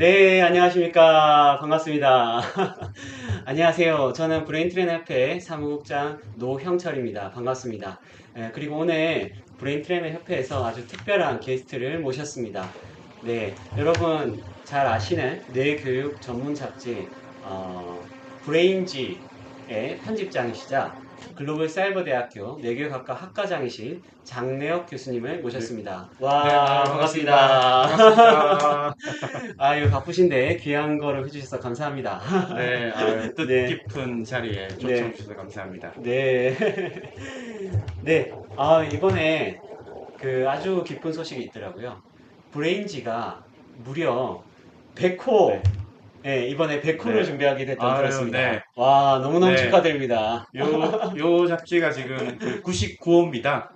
네, 안녕하십니까. 반갑습니다. 안녕하세요. 저는 브레인 트레이너 협회 사무국장 노형철입니다. 반갑습니다. 예, 그리고 오늘 브레인 트레이너 협회에서 아주 특별한 게스트를 모셨습니다. 네, 여러분 잘 아시는 뇌교육 전문 잡지 어, 브레인지의 편집장이시자 글로벌 사이버 대학교 뇌교육학과 학과장이신 장래혁 교수님을 모셨습니다. 와, 네, 아, 반갑습니다. 반갑습니다. 아유 바쁘신데 귀한 거를 해주셔서 감사합니다. 네, 아유, 또 네. 뜻깊은 자리에 초청 네. 주셔서 감사합니다. 네. 네. 아 이번에 그 아주 기쁜 소식이 있더라고요. 브레인지가 무려 100호. 네. 네. 이번에 100호를 네. 준비하게 됐다고 아유, 들었습니다. 네. 와 너무너무 네. 축하드립니다. 요, 요 잡지가 지금 그 99호입니다.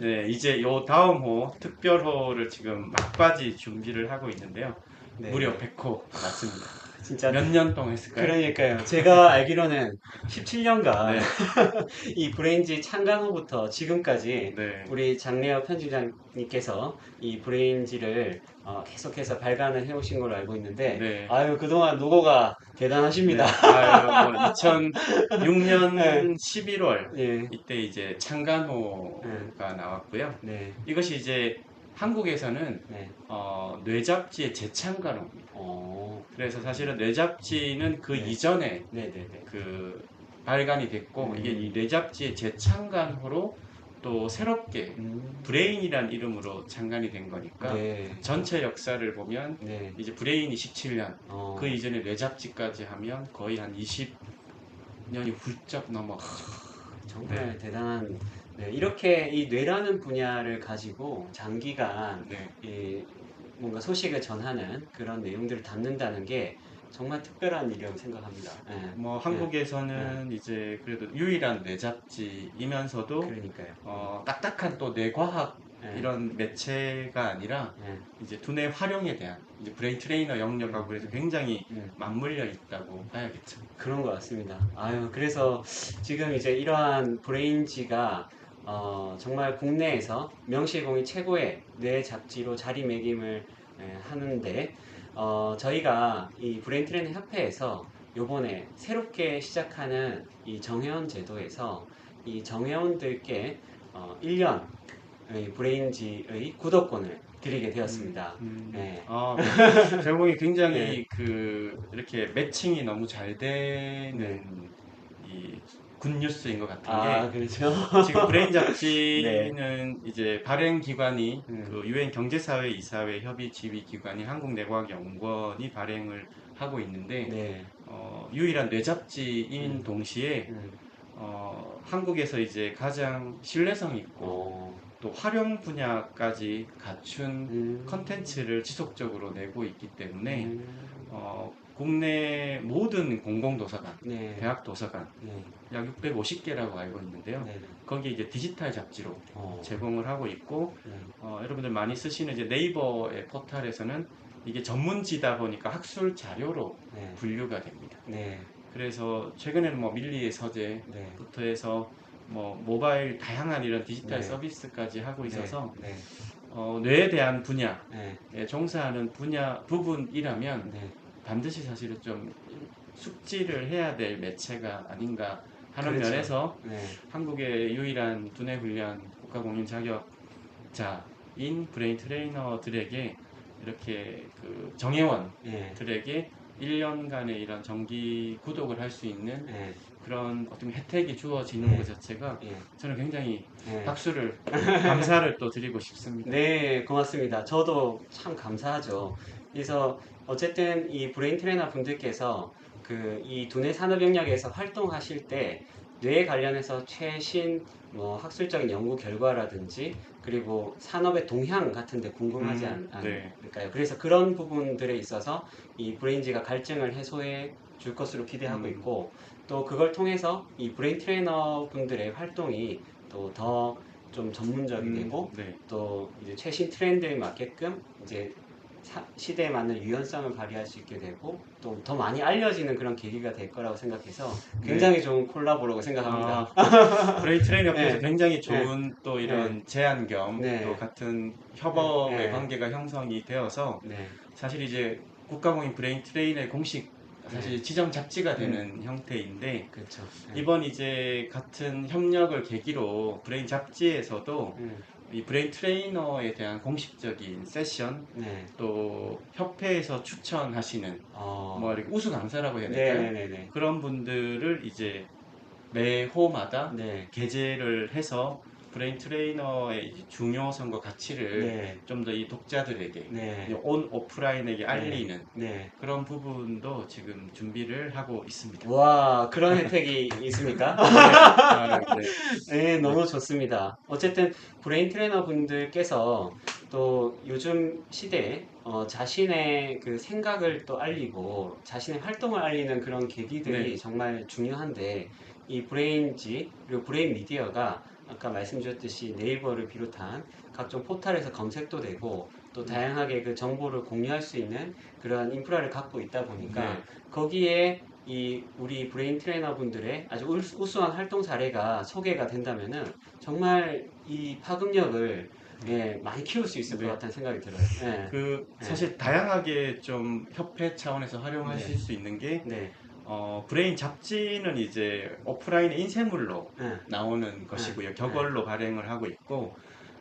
네, 이제 요 다음 호, 특별호를 지금 막바지 준비를 하고 있는데요. 네. 무려 100호 맞습니다. 진짜 몇 년 동안 했을까요? 그러니까요. 제가 알기로는 17년간 네, 이 브레인지 창간 후부터 지금까지 네. 우리 장래혁 편집장님께서 이 브레인지를 어, 계속해서 발간을 해오신 걸로 알고 있는데 네. 아유 그동안 노고가 대단하십니다. 네. 아유, 뭐 2006년 네. 11월 예, 이때 이제 창간호가 나왔고요. 네, 이것이 이제 한국에서는 네. 어, 뇌잡지의 재창간호입니다. 어, 그래서 사실은 뇌잡지는 그 네. 이전에 네, 네, 네. 그 발간이 됐고 음. 이게 이 뇌잡지의 재창간호로 또 새롭게 음, 브레인이란 이름으로 창간이 된 거니까 네, 전체 역사를 보면 네. 이제 브레인이 17년 어, 그 이전에 뇌잡지까지 하면 거의 한 20년이 훌쩍 넘어가죠. 정말 네. 대단한. 네, 이렇게 이 뇌라는 분야를 가지고 장기간 네. 이 뭔가 소식을 전하는 그런 내용들을 담는다는 게 정말 특별한 일이라고 생각합니다. 예. 뭐 한국에서는 이제 그래도 유일한 뇌잡지이면서도 그러니까요. 어, 딱딱한 또 뇌과학 예. 이런 매체가 아니라 예. 이제 두뇌 활용에 대한 이제 브레인 트레이너 영역하고 그래서 굉장히 음, 맞물려 있다고 봐야겠죠. 그런 것 같습니다. 아유, 그래서 지금 이제 이러한 브레인지가 어, 정말 국내에서 명실공히 최고의 뇌 잡지로 자리매김을 예, 하는데 어, 저희가 이 브레인 트레이너 협회에서 요번에 새롭게 시작하는 이 정회원 제도에서 이 정회원들께 어, 1년 의 브레인지의 구독권을 드리게 되었습니다. 네. 아, 제목이 굉장히 네. 그 이렇게 매칭이 너무 잘 되는 이 굿뉴스인 것 같은 아, 게 그렇죠. 지금 브레인 잡지는 이제 발행 기관이 음. 그 유엔 경제사회 이사회 협의 지휘 기관이 한국내과학연구원이 발행을 하고 있는데 네. 어, 유일한 뇌잡지인 음. 동시에 음. 어, 한국에서 이제 가장 신뢰성 있고 어. 또 활용 분야까지 갖춘 음. 컨텐츠를 지속적으로 내고 있기 때문에 음. 어, 국내 모든 공공도서관, 네. 대학 도서관 네. 약 650개라고 알고 있는데요. 네. 거기 이제 디지털 잡지로 어. 제공을 하고 있고 네. 어, 여러분들 많이 쓰시는 이제 네이버의 포털에서는 이게 전문지다 보니까 학술 자료로 네. 분류가 됩니다. 네. 그래서 최근에는 뭐 밀리의 서재부터 네. 해서 뭐 모바일 다양한 이런 디지털 네. 서비스까지 하고 있어서 네. 어, 뇌에 대한 분야에 네. 종사하는 분야 부분이라면 네. 반드시 사실은 좀 숙지를 해야 될 매체가 아닌가 하는 그렇죠. 면에서 네. 한국의 유일한 두뇌 훈련 국가 공인 자격자인 브레인 트레이너들에게 이렇게 그 정회원들에게 네. 1년간의 이런 정기 구독을 할 수 있는 네. 그런 어떤 혜택이 주어지는 네. 것 자체가 네. 저는 굉장히 네. 박수를 감사를 또 드리고 싶습니다. 네, 고맙습니다. 저도 참 감사하죠. 그래서 어쨌든 이 브레인 트레이너 분들께서 그 이 두뇌 산업 영역에서 활동하실 때 뇌에 관련해서 최신 뭐 학술적인 연구 결과라든지 그리고 산업의 동향 같은 데 궁금하지 음, 않, 네. 않을까요? 그래서 그런 부분들에 있어서 이 브레인지가 갈증을 해소해 줄 것으로 기대하고 음. 있고 또 그걸 통해서 이 브레인 트레이너 분들의 활동이 또 더 좀 전문적이 음, 되고 네. 또 이제 최신 트렌드에 맞게끔 이제 사- 시대에 맞는 유연성을 발휘할 수 있게 되고 또 더 많이 알려지는 그런 계기가 될 거라고 생각해서 굉장히 좋은 콜라보라고 생각합니다. 아, 브레인 트레이너 옆에서 네. 굉장히 좋은 또 이런 제안 겸또 네. 같은 협업의 네. 관계가 형성이 되어서 네, 사실 이제 국가공인 브레인 트레이너의 공식 사실 네. 지정 잡지가 되는 형태인데 그렇죠. 네. 이번 이제 같은 협력을 계기로 브레인 잡지에서도 음, 이 브레인 트레이너에 대한 공식적인 세션 네. 또 협회에서 추천하시는 어. 뭐 이렇게 우수 강사라고 해야 될까요? 네네네네. 그런 분들을 이제 매 호마다 네. 게재를 해서 브레인 트레이너의 중요성과 가치를 네. 좀더 이 독자들에게 네. 온 오프라인에게 알리는 네. 그런 부분도 지금 준비를 하고 있습니다. 와, 그런 혜택이 있습니까? 아, 네. 네, 너무 좋습니다. 어쨌든 브레인 트레이너 분들께서 또 요즘 시대에 어, 자신의 그 생각을 또 알리고 자신의 활동을 알리는 그런 계기들이 네. 정말 중요한데 이 브레인지 그리고 브레인 미디어가 아까 말씀 주셨듯이 네이버를 비롯한 각종 포털에서 검색도 되고 또 다양하게 그 정보를 공유할 수 있는 그런 인프라를 갖고 있다 보니까 네. 거기에 이 우리 브레인 트레이너 분들의 아주 우수- 우수한 활동 사례가 소개가 된다면은 정말 이 파급력을 예, 많이 키울 수 있을 네. 것 같다는 생각이 들어요. 예. 그 네. 사실 다양하게 좀 협회 차원에서 활용하실 네. 수 있는 게 네. 어, 브레인 잡지는 이제 오프라인의 인쇄물로 예. 나오는 것이고요. 격월로 발행을 하고 있고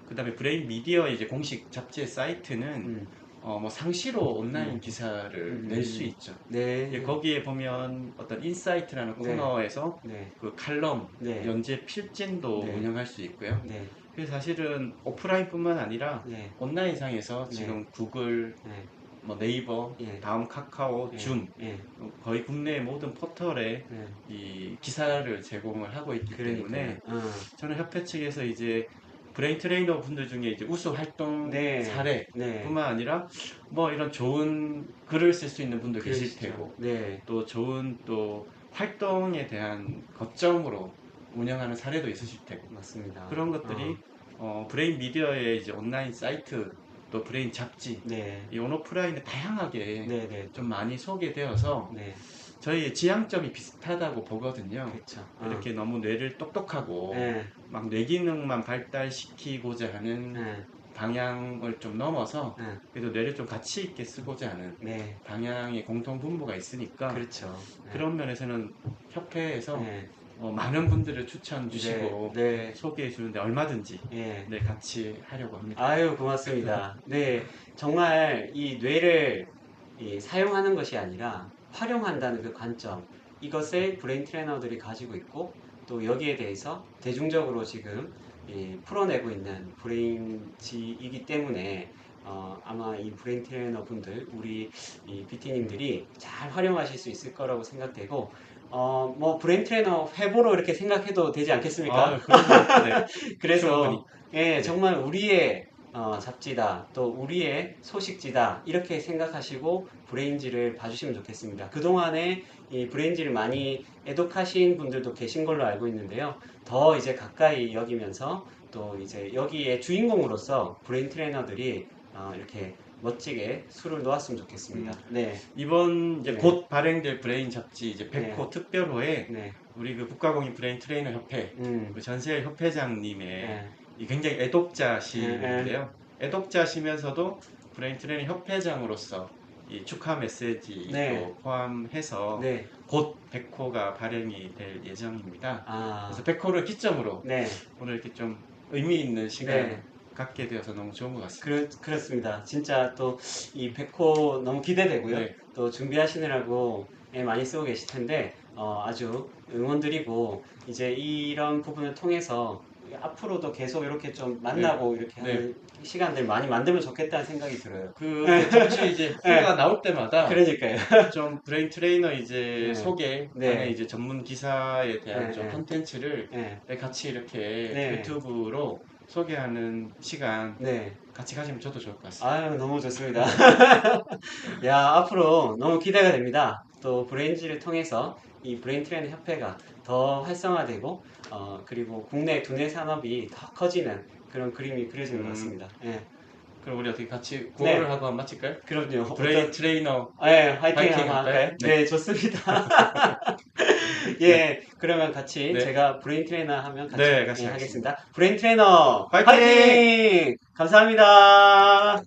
그 다음에 브레인 미디어 이제 공식 잡지의 사이트는 음. 어, 뭐 상시로 온라인 음. 기사를 음. 낼 수 있죠. 네. 예, 거기에 보면 어떤 인사이트라는 네. 코너에서 네. 그 칼럼 네. 연재 필진도 네. 운영할 수 있고요. 네. 그래서 사실은 오프라인뿐만 아니라 네. 온라인상에서 네. 지금 구글, 네. 뭐 네이버, 예. 다음 카카오, 예. 줌 예. 거의 국내 모든 포털에 네. 이 기사를 제공을 하고 있기 때문에 그러니까. 어. 저는 협회 측에서 이제 브레인 트레이너 분들 중에 이제 우수 활동 네. 사례 네. 뿐만 아니라 뭐 이런 좋은 글을 쓸 수 있는 분도 계실 그러시죠. 테고 네. 또 좋은 또 활동에 대한 거점으로 운영하는 사례도 있으실 테고 맞습니다. 그런 것들이 어, 브레인 미디어의 이제 온라인 사이트 또 브레인 잡지 네. 이 온오프라인에 다양하게 네. 네. 좀 많이 소개되어서 네. 저희의 지향점이 비슷하다고 보거든요. 그렇죠. 어. 이렇게 너무 뇌를 똑똑하고 네. 막 뇌 기능만 발달시키고자 하는 네. 방향을 좀 넘어서 네. 그래도 뇌를 좀 가치 있게 쓰고자 하는 네. 방향의 공통 분모가 있으니까 그렇죠. 네. 그런 면에서는 협회에서 네. 어, 많은 분들을 추천 주시고 네. 네. 소개해 주는데 얼마든지 예. 네, 같이 하려고 합니다. 아유, 고맙습니다. 네. 정말 이 뇌를 이 사용하는 것이 아니라 활용한다는 그 관점. 이것을 브레인 트레이너들이 가지고 있고 또 여기에 대해서 대중적으로 지금 이 풀어내고 있는 브레인지이기 때문에 어, 아마 이 브레인 트레이너 분들, 우리 이 BT님들이 잘 활용하실 수 있을 거라고 생각되고, 어, 뭐, 브레인 트레이너 회보로 이렇게 생각해도 되지 않겠습니까? 아. 네. 그래서. 예, 정말 우리의 어, 잡지다, 또 우리의 소식지다 이렇게 생각하시고 브레인지를 봐주시면 좋겠습니다. 그 동안에 이 브레인지를 많이 애독하신 분들도 계신 걸로 알고 있는데요. 더 이제 가까이 여기면서 또 이제 여기에 주인공으로서 브레인 트레이너들이 어, 이렇게 멋지게 술을 놓았으면 좋겠습니다. 네, 이번 이제 네. 곧 발행될 브레인 잡지 이제 100호 네. 특별호에 네, 우리 그 국가공인 브레인 트레이너 협회 음, 그 전세일 협회장님의 네, 이 굉장히 애독자시인데요. 애독자시면서도 브레인 트레이너 협회장으로서 이 축하 메시지도 네. 포함해서 네, 곧 100호가 발행이 될 예정입니다. 아, 그래서 100호를 기점으로 네, 오늘 이렇게 좀 의미 있는 시간을 네. 갖게 되어서 너무 좋은 것 같습니다. 그렇, 그렇습니다. 진짜 또 이 백호 너무 기대되고요. 네. 또 준비하시느라고 예, 많이 쓰고 계실 텐데 어, 아주 응원드리고 이제 이런 부분을 통해서 앞으로도 계속 이렇게 좀 만나고 이렇게 네. 하는 시간들 많이 만들면 좋겠다는 생각이 들어요. 그 잡지 이제 회가 나올 때마다 그러니까요. 좀 브레인 트레이너 이제 네. 소개, 네. 안에 이제 전문 기사에 대한 네, 좀 네. 콘텐츠를 네, 같이 이렇게 네. 유튜브로 소개하는 시간 네. 같이 가시면 저도 좋을 것 같습니다. 아유, 너무 좋습니다. 야, 앞으로 너무 기대가 됩니다. 또 브레인지를 통해서 이 브레인 트레이너 협회가 더 활성화되고, 어, 그리고 국내 두뇌 산업이 더 커지는 그런 그림이 그려지는 것 음. 같습니다. 예, 그럼 우리 어떻게 같이 구호를 네. 하고 한번 마칠까요? 그럼요. 브레인 어떤- 트레이너 예, 화이팅 화이팅 한번 할까요? 할까요? 네. 네, 좋습니다. 예, 그러면 같이 네. 제가 브레인 트레이너 하면 같이, 네, 같이 예, 하겠습니다. 하겠습니다. 브레인 트레이너 화이팅! 화이팅! 감사합니다.